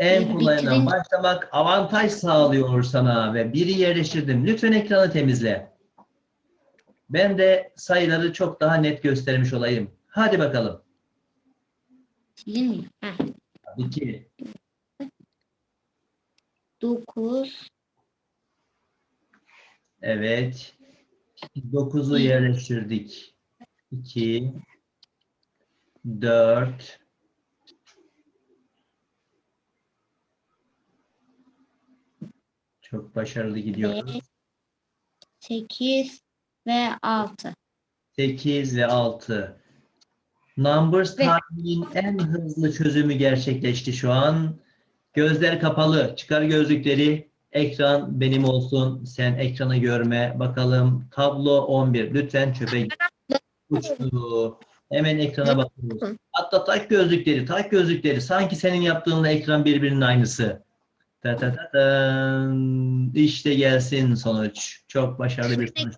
En kolayından başlamak avantaj sağlıyor sana ve biri yerleştirdim. Lütfen ekranı temizle. Ben de sayıları çok daha net göstermiş olayım. Hadi bakalım. Heh. Tabii ki. 9, Evet. 9'u yerleştirdik. 2 4 Çok başarılı gidiyoruz. 8 ve 6. 8 ve 6. Numbers Ve- tarihinin en hızlı çözümü gerçekleşti şu an. Gözler kapalı. Çıkar gözlükleri. Ekran benim olsun. Sen ekranı görme. Bakalım. Tablo 11. Lütfen çöpe git. Uçtu. Hemen ekrana bakıyoruz. Hatta tak gözlükleri. Tak gözlükleri. Sanki senin yaptığınla ekran birbirinin aynısı. Ta ta ta ta. İşte gelsin sonuç. Çok başarılı bir sonuç.